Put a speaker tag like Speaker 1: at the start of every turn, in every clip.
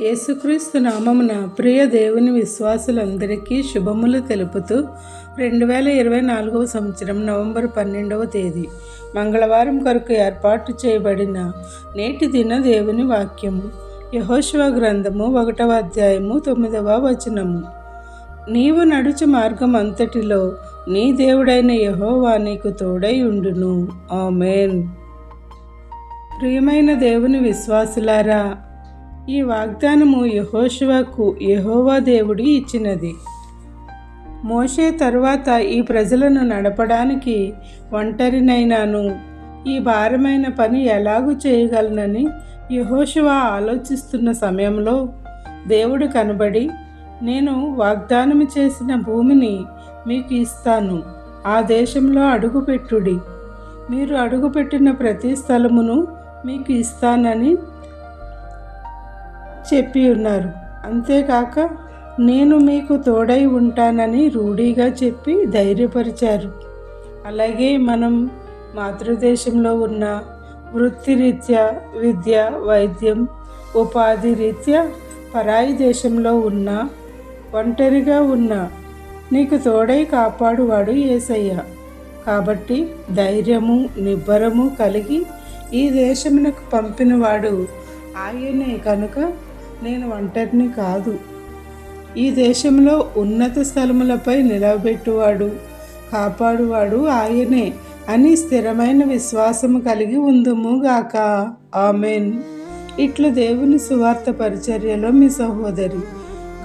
Speaker 1: యేసుక్రీస్తు నామమున ప్రియ దేవుని విశ్వాసులందరికీ శుభములు తెలుపుతూ రెండు వేల ఇరవై నాలుగవ సంవత్సరం నవంబర్ పన్నెండవ తేదీ మంగళవారం కొరకు ఏర్పాటు చేయబడిన నేటి దిన దేవుని వాక్యము. యహోశివ గ్రంథము ఒకటవ అధ్యాయము తొమ్మిదవ వచనము. నీవు నడుచు మార్గం అంతటిలో నీ దేవుడైన యహోవా నీకు తోడై ఉండును. ఆమెన్. ప్రియమైన దేవుని విశ్వాసులారా ఈ వాగ్దానము యహోశివకు యహోవా దేవుడి ఇచ్చినది. మోషే తరువాత ఈ ప్రజలను నడపడానికి ఒంటరినైనాను ఈ భారమైన పని ఎలాగూ చేయగలనని యహోశివ ఆలోచిస్తున్న సమయంలో దేవుడు కనబడి నేను వాగ్దానం చేసిన భూమిని మీకు ఇస్తాను ఆ దేశంలో అడుగుపెట్టుడి. మీరు అడుగుపెట్టిన ప్రతి స్థలమును మీకు ఇస్తానని చెప్పి ఉన్నారు. అంతేకాక నేను మీకు తోడై ఉంటానని రూఢీగా చెప్పి ధైర్యపరిచారు. అలాగే మనం మాతృదేశంలో ఉన్న వృత్తిరీత్యా విద్య వైద్యం ఉపాధి రీత్యా పరాయి దేశంలో ఉన్న ఒంటరిగా ఉన్న నీకు తోడై కాపాడువాడు ఏసయ్య. కాబట్టి ధైర్యము నిబ్బరము కలిగి ఈ దేశమునకు పంపినవాడు ఆయనే కనుక నేను ఒంటరిని కాదు. ఈ దేశంలో ఉన్నత స్థలములపై నిలబెట్టువాడు కాపాడువాడు ఆయనే అని స్థిరమైన విశ్వాసము కలిగి ఉందుముగాక ఆమెన్. ఇట్లు దేవుని సువార్త పరిచర్యలో మీ సహోదరి.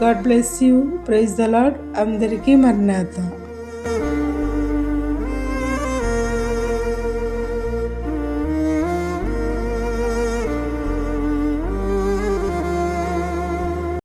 Speaker 1: God bless you. Praise the Lord అందరికీ మర్నాథ